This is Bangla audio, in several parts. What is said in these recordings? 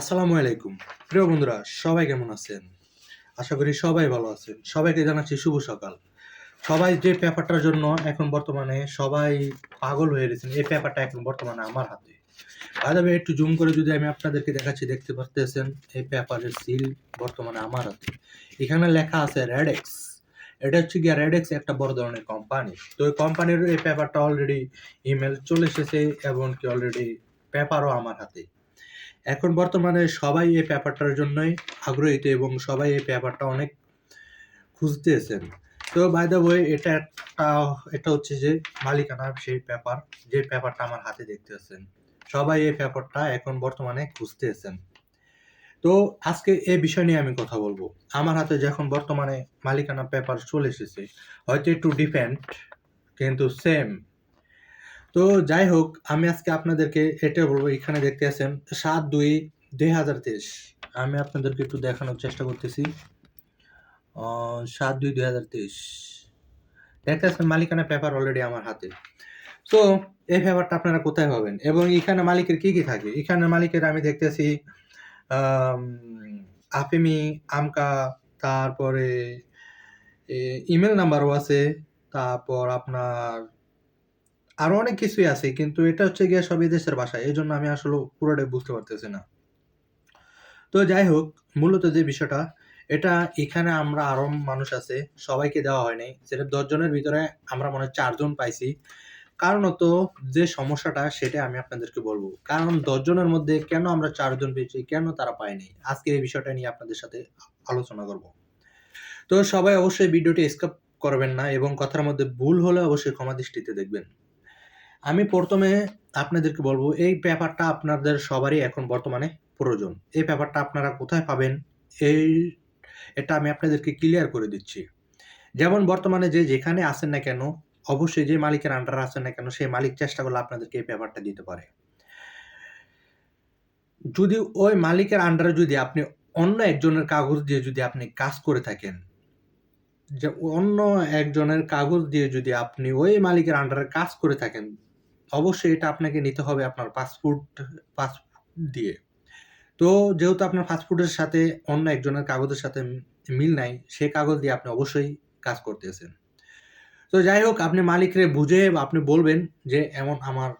আসসালামু আলাইকুম। প্রিয় বন্ধুরা, সবাই কেমন আছেন? আশা করি সবাই ভালো আছেন। সবাইকে জানাচ্ছি শুভ সকাল। সবাই যে পেপারটার জন্য এখন বর্তমানে সবাই পাগল হয়ে গেছেন, এই পেপারটা এখন বর্তমানে আমার হাতে। বাদাবে একটু জুম করে যদি আমি আপনাদেরকে দেখাচ্ছি, দেখতে পারতেছেন, এই পেপারের সিল বর্তমানে আমার হাতে। এখানে লেখা আছে রেডেক্স এটা হচ্ছে গিয়ে রেডেক্স একটা বড় ধরনের কোম্পানি তো এই কোম্পানির এই পেপারটা অলরেডি ইমেল চলে এসেছে, এবং কি অলরেডি পেপারও আমার হাতে। এখন বর্তমানে সবাই এই পেপারটার জন্যই আগ্রহীত এবং সবাই এই পেপারটা অনেক খুঁজতেছেন। তো বাই দ্য ওয়ে এটা একটা, এটা হচ্ছে যে মালিকানা সেই পেপার, যে পেপারটা আমার হাতে দেখতেছেন। সবাই এই পেপারটা এখন বর্তমানে খুঁজতেছেন। তো আজকে এই বিষয় নিয়ে আমি কথা বলব। আমার হাতে যখন বর্তমানে মালিকানা পেপার চলে এসেছে, হয়তো একটু ডিফেন্ট কিন্তু সেম তো যাই হোক আমি আজকে আপনাদেরকে এটা বলব, এখানে দেখতে আছেন সাত দুই দুই হাজার তেইশ। আমি আপনাদেরকে একটু দেখানোর চেষ্টা করতেছি। সাত দুই দুই হাজার তেইশ। দেখতে আছেন মালিকানা পেপার অলরেডি আমার হাতে। তো এই পেপারটা আপনারা কোথায় পাবেন? এবং এখানে মালিকের কি কি থাকে? এখানে মালিকের আমি দেখতেছি আফিমি আমকা, তারপরে ইমেল নাম্বারও আছে। তারপর আপনার আরও অনেক কিছুই আছে, কিন্তু এটা হচ্ছে গিয়ে সবই দেশের ভাষা এই জন্য আমি আসলে পুরোটাই বুঝতে পারতেছি না। তো যাই হোক, মূলত যে বিষয়টা, এটা এখানে আমরা আরও মানুষ আছে, সবাইকে দেওয়া হয়নি সেটা দশ জনের ভিতরে আমরা মনে হয় চারজন পাইছি। কারণত যে সমস্যাটা, সেটা আমি আপনাদেরকে বলব। কারণ দশজনের মধ্যে কেন আমরা চারজন পেয়েছি, কেন তারা পায়নি আজকে এই বিষয়টা নিয়ে আপনাদের সাথে আলোচনা করব। তো সবাই অবশ্যই ভিডিওটি স্কিপ করবেন না, এবং কথার মধ্যে ভুল হলে অবশ্যই ক্ষমা দৃষ্টিতে দেখবেন। আমি প্রথমে আপনাদেরকে বলব, এই পেপারটা আপনাদের সবারই এখন বর্তমানে প্রয়োজন। এই পেপারটা আপনারা কোথায় পাবেন? এই, এটা আমি আপনাদেরকে ক্লিয়ার করে দিচ্ছি। যেমন বর্তমানে যে যেখানে আছেন না কেন, অবশ্যই যে মালিকের আন্ডারে আছেন না কেন, সেই মালিক চেষ্টা করলে আপনাদেরকে এই পেপারটা দিতে পারে। যদি ওই মালিকের আন্ডারে যদি আপনি অন্য একজনের কাগজ দিয়ে যদি আপনি কাজ করে থাকেন, যে অন্য একজনের কাগজ দিয়ে যদি আপনি ওই মালিকের আন্ডারে কাজ করে থাকেন অবশ্যই এটা আপনাকে নিতে হবে আপনার পাসপোর্ট পাসপোর্ট দিয়ে। তো যেহেতু আপনার পাসপোর্টের সাথে অন্য একজনের কাগজের সাথে মিল নাই, সে কাগজ দিয়ে আপনি অবশ্যই কাজ করতেছেন। তো যাই হোক, আপনি মালিকরে বুঝে আপনি বলবেন যে এমন আমার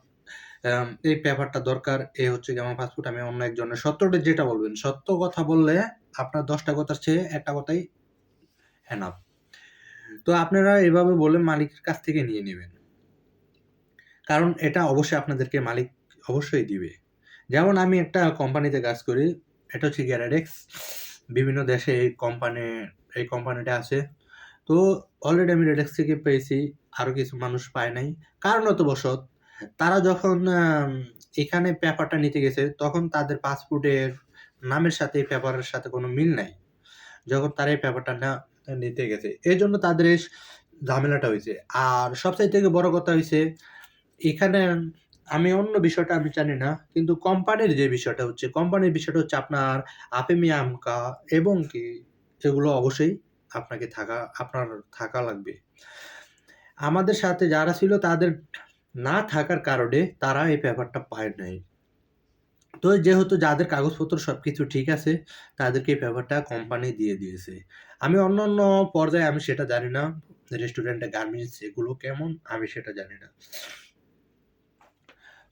এই পেপারটা দরকার এই হচ্ছে কি আমার পাসপোর্ট আমি অন্য একজনের সত্যটা যেটা বলবেন। সত্য কথা বললে আপনার দশটা কথার চেয়ে একটা কথাই এনাফ তো আপনারা এভাবে বলে মালিকের কাছ থেকে নিয়ে নেবেন। কারণ এটা অবশ্যই আপনাদেরকে মালিক অবশ্যই দিবে। যেমন আমি একটা কোম্পানিতে কাজ করি, এটা হচ্ছে গ্যারাডেক্স বিভিন্ন দেশে এই কোম্পানি এই কোম্পানিটা আছে। তো অলরেডি আমি রেডেক্স থেকে পেয়েছি আরও কিছু মানুষ পায় নাই। কারণতবশত তারা যখন এখানে পেপারটা নিতে গেছে, তখন তাদের পাসপোর্টের নামের সাথে এই পেপারের সাথে কোনো মিল নাই। যখন তারা এই পেপারটা না, নিতে গেছে। এই জন্য তাদের ঝামেলাটা হয়েছে। আর সবচাইতে থেকে বড় কথা হয়েছে এখানে আমি অন্য বিষয়টা আমি জানি না, কিন্তু কোম্পানির যে বিষয়টা হচ্ছে, কোম্পানির বিষয়টা হচ্ছে আপনার আপেমি আমকা এবং কি, এগুলো অবশ্যই আপনাকে থাকা, আপনার থাকা লাগবে। আমাদের সাথে যারা ছিল তাদের না থাকার কারণে তারা এই পেপারটা পায় নাই। তো যেহেতু যাদের কাগজপত্র সব কিছু ঠিক আছে, তাদেরকে এই পেপারটা কোম্পানি দিয়ে দিয়েছে। আমি অন্য অন্য পর্যায়ে আমি সেটা জানি না, রেস্টুরেন্টে গার্মেন্টস এগুলো কেমন, আমি সেটা জানি না।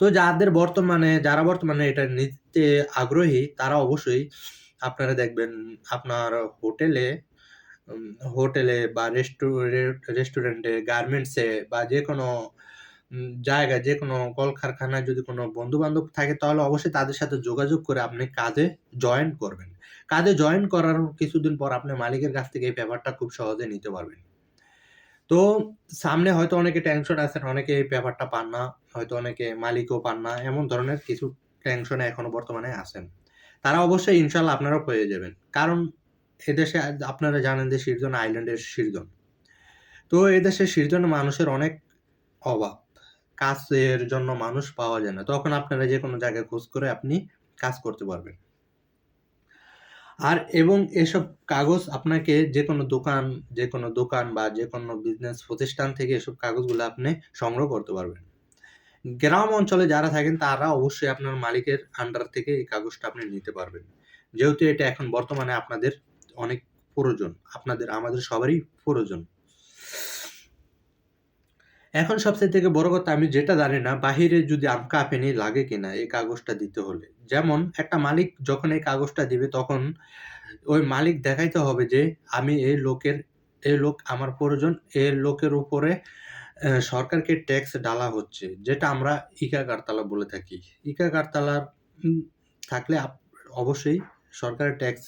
তো যাদের বর্তমানে যারা বর্তমানে এটা নিতে আগ্রহী তারা অবশ্যই আপনারা দেখবেন আপনার হোটেলে হোটেলে বা রেস্টুরেন্ট রেস্টুরেন্টে গার্মেন্টসে বা যে কোনো উম, জায়গায় যে কোনো কলকারখানায় যদি কোনো বন্ধু বান্ধব থাকে তাহলে অবশ্যই তাদের সাথে যোগাযোগ করে আপনি কাজে জয়েন করবেন। কাজে জয়েন করার কিছুদিন পর আপনি মালিকের কাছ থেকে এই পেপারটা খুব সহজে নিতে পারবেন। তো সামনে হয়তো অনেকে টেনশন আছেন, অনেকে এই পেপারটা পান না, হয়তো অনেকে মালিকও পান না, এমন ধরনের কিছু টেনশনে এখনও বর্তমানে আছেন। তারা অবশ্যই ইনশাল্লাহ আপনারাও পেয়ে যাবেন। কারণ এদেশে আপনারা জানেন যে শিরজন আইল্যান্ডের শিরজন তো এদেশে শিরজন মানুষের অনেক অভাব। কাজের জন্য মানুষ পাওয়া যায় না। তখন আপনারা যে কোনো জায়গায় খোঁজ করে আপনি কাজ করতে পারবেন। আর এবং এসব কাগজ আপনাকে যে কোনো দোকান যে কোনো দোকান বা যে কোনো বিজনেস প্রতিষ্ঠান থেকে এসব কাগজগুলো আপনি সংগ্রহ করতে পারবেন। গ্রাম অঞ্চলে যারা থাকেন, তারা অবশ্যই আপনার মালিকের আন্ডার থেকে এই কাগজটা আপনি নিতে পারবেন। যেহেতু এটা এখন বর্তমানে আপনাদের অনেক প্রয়োজন, আপনাদের, আমাদের সবারই প্রয়োজন। এখন সবচেয়ে থেকে বড় কথা, আমি যেটা জানি না, বাহিরে যদি আমকা আপেনি লাগে কিনা, এই কাগজটা দিতে হলে। যেমন একটা মালিক যখন এই কাগজটা দিবে তখন ওই মালিক দেখাইতে হবে যে আমি এই লোকের এই লোক আমার প্রয়োজন এই লোকের উপরে সরকারকে ট্যাক্স ডালা হচ্ছে যেটা আমরা ইকা কারতালা বলে থাকি। ইকা কারতালার উম, থাকলে অবশ্যই সরকারের ট্যাক্স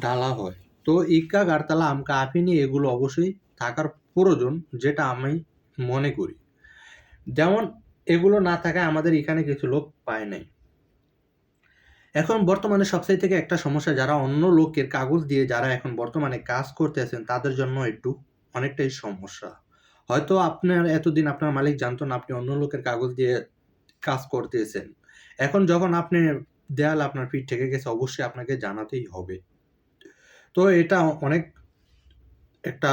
ডালা হয়। তো ইকা কারতালা আমকা আপিনি এগুলো অবশ্যই থাকার প্রয়োজন যেটা আমি মনে করি। যেমন এগুলো না থাকায় আমাদের এখানে কিছু লোক পায় নাই। এখন বর্তমানে সবচেয়ে থেকে একটা সমস্যা, যারা অন্য লোকের কাগজ দিয়ে যারা এখন বর্তমানে কাজ করতে আছেন, তাদের জন্য একটু অনেকটাই সমস্যা। হয়তো আপনার এতদিন আপনার মালিক জানতো না, আপনি অন্য লোকের কাগজ দিয়ে কাজ করতেছেন। এখন যখন আপনি দেয়াল আপনার পিঠ থেকে গেছে, অবশ্যই আপনাকে জানাতেই হবে। তো এটা অনেক একটা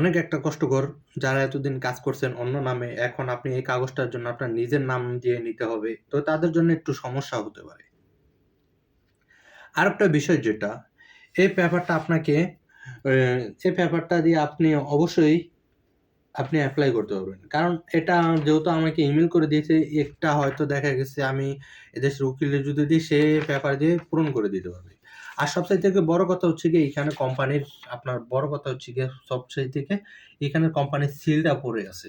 অনেক একটা কষ্টকর যারা এতদিন কাজ করছেন অন্য নামে। এখন আপনি এই কাগজটার জন্য আপনার নিজের নাম দিয়ে নিতে হবে। তো তাদের জন্য একটু সমস্যা হতে পারে। আর একটা বিষয় যেটা, এই পেপারটা আপনাকে এই পেপারটা দিয়ে আপনি অবশ্যই আপনি অ্যাপ্লাই করতে পারবেন। কারণ এটা যেহেতু আমাকে ইমেল করে দিয়েছে, একটা হয়তো দেখা গেছে আমি এদেশের উকিলের যদি দিই সে পেপার দিয়ে পূরণ করে দিতে পারবে। আর সবচেয়ে থেকে বড় কথা হচ্ছে গিয়ে এখানে কোম্পানির আপনার বড় কথা হচ্ছে গিয়ে সবচেয়ে থেকে এখানে কোম্পানির সিলটা পড়ে আছে।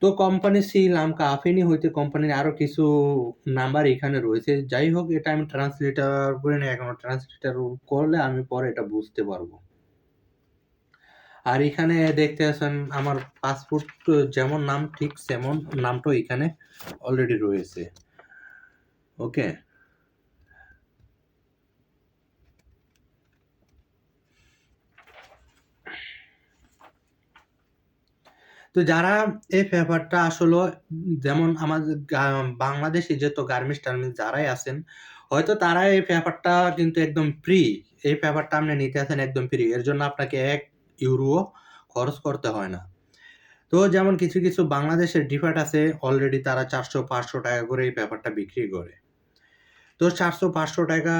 তো কোম্পানির সিল আমকা আফেনি হইতে কোম্পানির আরও কিছু নাম্বার এখানে রয়েছে। যাই হোক, এটা আমি ট্রান্সলেটার করে নিই, এখন ট্রান্সলেটার করলে আমি পরে এটা বুঝতে পারব। আর এখানে দেখতে আছেন, আমার পাসপোর্ট যেমন নাম, ঠিক তেমন নামটাও এখানে অলরেডি রয়েছে। ওকে তো যারা এই পেপারটা আসলে যেমন আমাদের বাংলাদেশে যত গার্মেন্টস টার্মেন্টস যারাই আছেন, হয়তো তারা এই পেপারটা কিন্তু একদম ফ্রি এই পেপারটা আপনি নিতে আছেন একদম ফ্রি এর জন্য আপনাকে এক ইউরো খরচ করতে হয় না। তো যেমন কিছু কিছু বাংলাদেশের ডিফার্ট আছে অলরেডি তারা চারশো, পাঁচশো টাকা করে এই পেপারটা বিক্রি করে। তো চারশো, পাঁচশো টাকা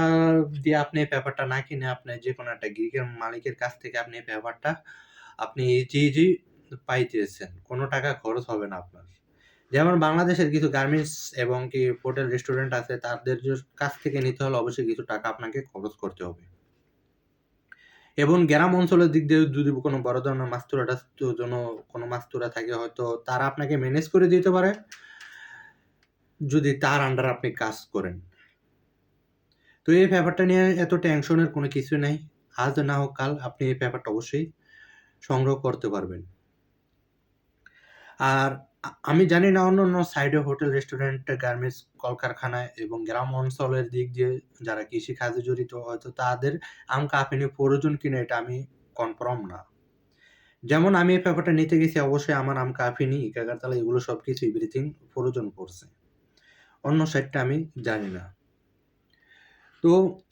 দিয়ে আপনি পেপারটা না কিনে আপনি যে কোনো একটা গ্রিকের মালিকের কাছ থেকে আপনি পেপারটা আপনি ইজি ইজি পাইতেছেন, কোনো টাকা খরচ হবে না আপনার। যেমন বাংলাদেশের কিছু গার্মেন্টস এবং কি হোটেল রেস্টুরেন্ট আছে, তাদের কাছ থেকে নিতে হলে অবশ্যই কিছু টাকা আপনাকে খরচ করতে হবে। এবং গ্রাম অঞ্চলের দিক দিয়ে যদি কোনো বড় ধরনের মাস্তুরাটা জন্য কোনো মাস্তুরা থাকে, হয়তো তারা আপনাকে ম্যানেজ করে দিতে পারে। যদি তার আন্ডার আপনি কাজ করেন। তো এই ব্যাপারটা নিয়ে এত টেনশনের কোনো কিছু নেই। আজ না হোক কাল আপনি এই ব্যাপারটা অবশ্যই সংগ্রহ করতে পারবেন। আর আমি জানি না অন্য অন্য সাইডে হোটেল রেস্টুরেন্ট গার্মেন্টস কলকারখানায় এবং গ্রাম অঞ্চলের দিক দিয়ে যারা কৃষি কাজে জড়িত, হয়তো তাদের আম কাপিনি প্রয়োজন কিনা এটা আমি কনফার্ম না। যেমন আমি এই পেপারটা নিতে গেছি, অবশ্যই আমার আম কাফিনি ইকাগারতালা এগুলো সব কিছু এভরিথিং প্রয়োজন পড়ছে। অন্য সাইডটা আমি জানি না। তো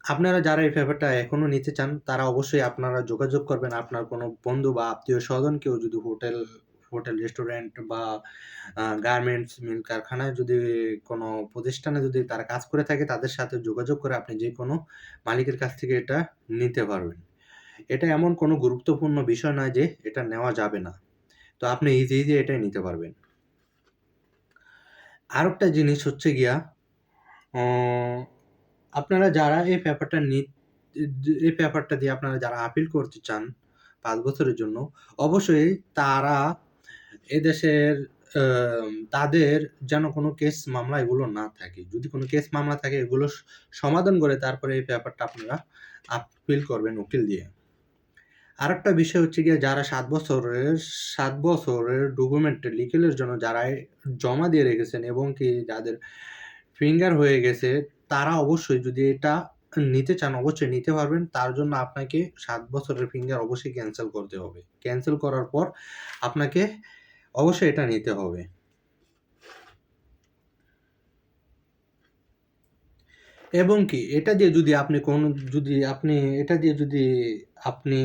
আপনারা যারা এই পেপারটা এখনও নিতে চান, তারা অবশ্যই আপনারা যোগাযোগ করবেন। আপনার কোনো বন্ধু বা আত্মীয় স্বজন কেউ যদি হোটেল হোটেল, রেস্টুরেন্ট বা গার্মেন্টস মিল কারখানায় যদি কোনো প্রতিষ্ঠানে যদি তারা কাজ করে থাকে, তাদের সাথে যোগাযোগ করে আপনি যে কোনো মালিকের কাছ থেকে এটা নিতে পারবেন। এটা এমন কোনো গুরুত্বপূর্ণ বিষয় নয় যে এটা নেওয়া যাবে না। তো আপনি ইজি ইজি এটাই নিতে পারবেন। আর একটা জিনিস হচ্ছে গিয়া আপনারা যারা এই পেপারটা নি এই পেপারটা দিয়ে আপনারা যারা আপিল করতে চান পাঁচ বছরের জন্য, অবশ্যই তারা এদেশের তাদের যেন কোনো কেস মামলা এগুলো না থাকে। যদি কোনো কেস মামলা থাকে, এগুলো সমাধান করে তারপরে এই পেপারটা আপনারা আপিল করবেন উকিল দিয়ে। আরেকটা বিষয় হচ্ছে গিয়ে যারা সাত বছরের সাত বছরের ডকুমেন্ট লিকেলের জন্য যারা জমা দিয়ে রেখেছেন এবং কি যাদের ফিঙ্গার হয়ে গেছে, তারা অবশ্যই যদি এটা নিতে চান, অবশ্যই নিতে পারবেন। তার জন্য আপনাকে সাত বছরের ফিঙ্গার অবশ্যই ক্যান্সেল করতে হবে। ক্যান্সেল করার পর আপনাকে অবশ্যই এটা নিতে হবে। এবং কি, এটা দিয়ে যদি আপনি কোন, যদি আপনি, এটা দিয়ে যদি আপনি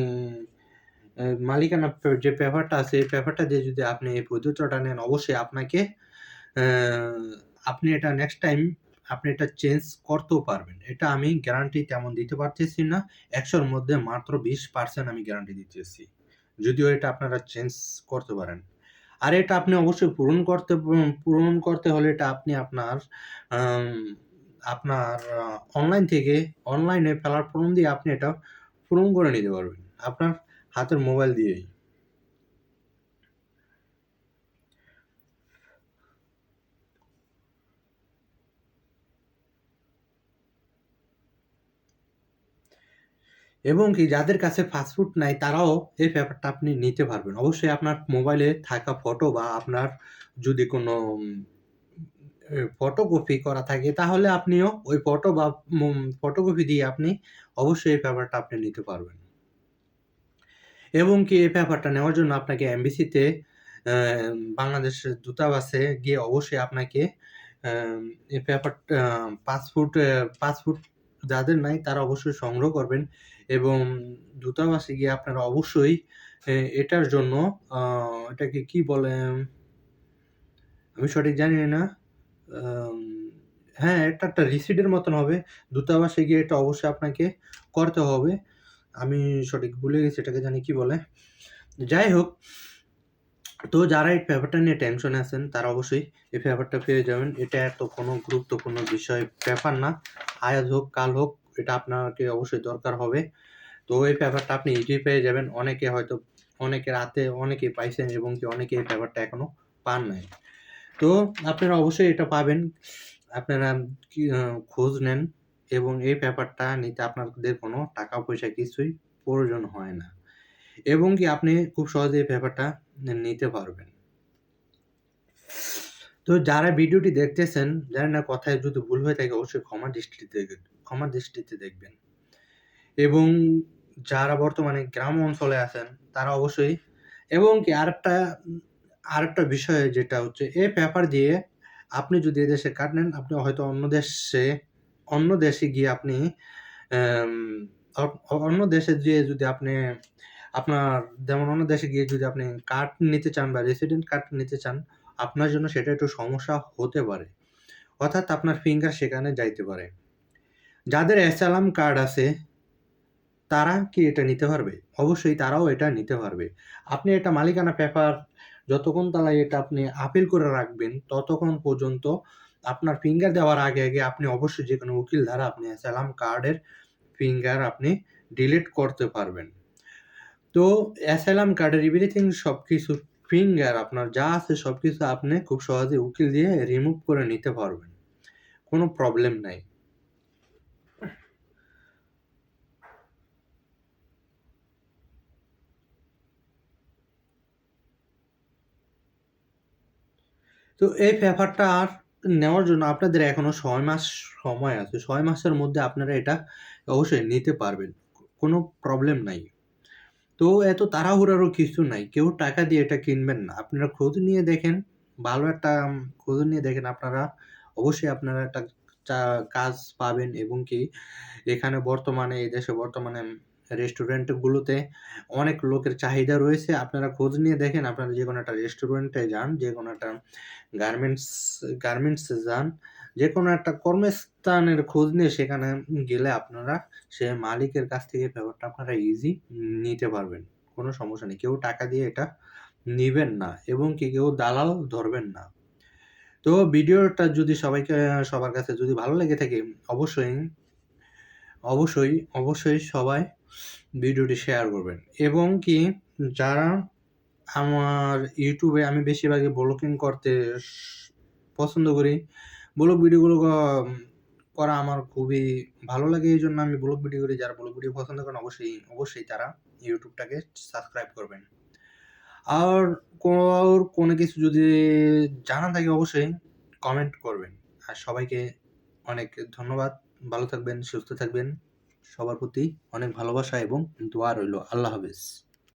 মালিকানা যে পেপারটা আছে, এই পেপারটা দিয়ে যদি আপনি এই বৈধতাটা নেন, অবশ্যই আপনাকে আপনি এটা নেক্সট টাইম আপনি এটা চেঞ্জ করতেও পারবেন। এটা আমি গ্যারান্টি তেমন দিতে পারতেছি না। একশোর মধ্যে মাত্র বিশ পার্সেন্ট আমি গ্যারান্টি দিতেছি। যদিও এটা আপনারা চেঞ্জ করতে পারেন। আর এটা আপনি অবশ্যই পূরণ করতে পূরণ করতে হলে এটা আপনি আপনার আপনার অনলাইন থেকে অনলাইনে প্ল্যাটফর্ম ফর্ম দিয়ে আপনি এটা পূরণ করে নিতে পারবেন। আপনার হাতের মোবাইল দিয়েই। এবং কি যাদের কাছে ফাস্টফুড নাই, তারাও এই পেপারটা আপনি নিতে পারবেন। অবশ্যই আপনার মোবাইলে থাকা ফটো বা আপনার যদি কোনো ফটোকপি করা থাকে, তাহলে আপনিও ওই ফটো বা ফটোকপি দিয়ে আপনি অবশ্যই এই পেপারটা আপনি নিতে পারবেন। এবং কি এই পেপারটা নেওয়ার জন্য আপনাকে এমবিসিতে বাংলাদেশের দূতাবাসে গিয়ে অবশ্যই আপনাকে এই পেপারটা পাসপোর্ট পাসপোর্ট যাদের নাই তারা অবশ্যই সংগ্রহ করবেন এবং দূতাবাসে গিয়ে আপনারা অবশ্যই এটার জন্য এটাকে কি বলে, আমি সঠিক জানি না হ্যাঁ এটা একটা রিসিডের মতন হবে, দূতাবাসে গিয়ে এটা অবশ্যই আপনাকে করতে হবে, আমি সঠিক ভুলে গেছি, এটাকে জানি কি বলে, যাই হোক তো যারা এই পেপারটা নিয়ে টেনশনে আছেন, তারা অবশ্যই এই পেপারটা পেয়ে যাবেন। এটা এত কোনো গুরুত্বপূর্ণ বিষয় ব্যাপার না। আজ হোক, কাল হোক, এটা আপনাকে অবশ্যই দরকার হবে। তো এই পেপারটা আপনি ইজি পেয়ে যাবেন। অনেকে হয়তো, অনেকে রাতে অনেকে পাইছেন এবং কি অনেকে এই পেপারটা এখনও পান নাই। তো আপনারা অবশ্যই এটা পাবেন। আপনারা খোঁজ নেন এবং এই পেপারটা নিতে আপনাদের কোনো টাকা পয়সা কিছুই প্রয়োজন হয় না। এবং কি আপনি খুব সহজে এই পেপারটা নিতে পারবেন। তো যারা ভিডিওটি দেখতেছেন, জানেন না কথায় যদি ভুল হয়ে থাকে, অবশ্যই ক্ষমা দৃষ্টিতে ক্ষমা দৃষ্টিতে দেখবেন। এবং যারা বর্তমানে গ্রাম অঞ্চলে আছেন, তারা অবশ্যই এবং কি আরেকটা আরেকটা বিষয় যেটা হচ্ছে এই পেপার দিয়ে আপনি যদি এদেশে কার্ড নেন আপনি হয়তো অন্য দেশে অন্য দেশে গিয়ে আপনি অন্য দেশে গিয়ে যদি আপনি আপনার, যেমন অন্য দেশে গিয়ে যদি আপনি কার্ড নিতে চান বা রেসিডেন্ট কার্ড নিতে চান, আপনার জন্য সেটা একটু সমস্যা হতে পারে। অর্থাৎ আপনার ফিঙ্গার সেখানে যাইতে পারে। যাদের অ্যাসালাম কার্ড আছে, তারা কি এটা নিতে পারবে? অবশ্যই তারাও এটা নিতে পারবে। আপনি এটা মালিকানা পেপার যতক্ষণ তালায় এটা আপনি আপিল করে রাখবেন, ততক্ষণ পর্যন্ত আপনার ফিঙ্গার দেওয়ার আগে আগে আপনি অবশ্যই যে কোনো উকিল দ্বারা আপনি অ্যাসালাম কার্ডের ফিঙ্গার আপনি ডিলিট করতে পারবেন। তো অ্যাসালাম কার্ডের এভরিথিং সব কিছু ফিঙ্গার আপনার যা আছে সব কিছু আপনি খুব সহজে উকিল দিয়ে রিমুভ করে নিতে পারবেন। কোনো প্রবলেম নাই। তো এই পেপারটা আর নেওয়ার জন্য আপনাদের এখনও ছয় মাস সময় আছে। ছয় মাসের মধ্যে আপনারা এটা অবশ্যই নিতে পারবেন। কোনো প্রবলেম নাই। তো এত তাড়াহুড়ারও কিছু নাই। কেউ টাকা দিয়ে এটা কিনবেন না। আপনারা খোঁজ নিয়ে দেখেন। ভালো একটা খোঁজ নিয়ে দেখেন আপনারা। অবশ্যই আপনারা একটা কাজ পাবেন এবং কি এখানে বর্তমানে, এই দেশে বর্তমানে রেস্টুরেন্টগুলোতে অনেক লোকের চাহিদা রয়েছে। আপনারা খোঁজ নিয়ে দেখেন আপনারা যে কোনো একটা রেস্টুরেন্টে যান, যে কোনো একটা গার্মেন্টস, গার্মেন্টসে যান, যে কোনো একটা কর্মস্থানের খোঁজ নিয়ে সেখানে গেলে আপনারা সে মালিকের কাছ থেকে পেপারটা আপনারা ইজি নিতে পারবেন। কোনো সমস্যা নেই। কেউ টাকা দিয়ে এটা নিবেন না এবং কি কেউ দালাল ধরবেন না। তো ভিডিওটা যদি সবাইকে, সবার কাছে যদি ভালো লেগে থাকে, অবশ্যই অবশ্যই অবশ্যই সবাই ভিডিওটি শেয়ার করবেন। এবং কি, যারা আমার ইউটিউবে আমি বেশিরভাগই ব্লগিং করতে পছন্দ করি ব্লগ ভিডিওগুলো করা আমার খুবই ভালো লাগে, এই জন্য আমি ব্লগ ভিডিও করি। যারা ব্লগ ভিডিও পছন্দ করেন, অবশ্যই অবশ্যই তারা ইউটিউবটাকে সাবস্ক্রাইব করবেন। আর কোনো কিছু যদি জানা থাকে, অবশ্যই কমেন্ট করবেন। আর সবাইকে অনেক ধন্যবাদ। ভালো থাকবেন সুস্থ থাকবেন। সবার প্রতি অনেক ভালোবাসা এবং দোয়া রইল। আল্লাহ হাফেজ।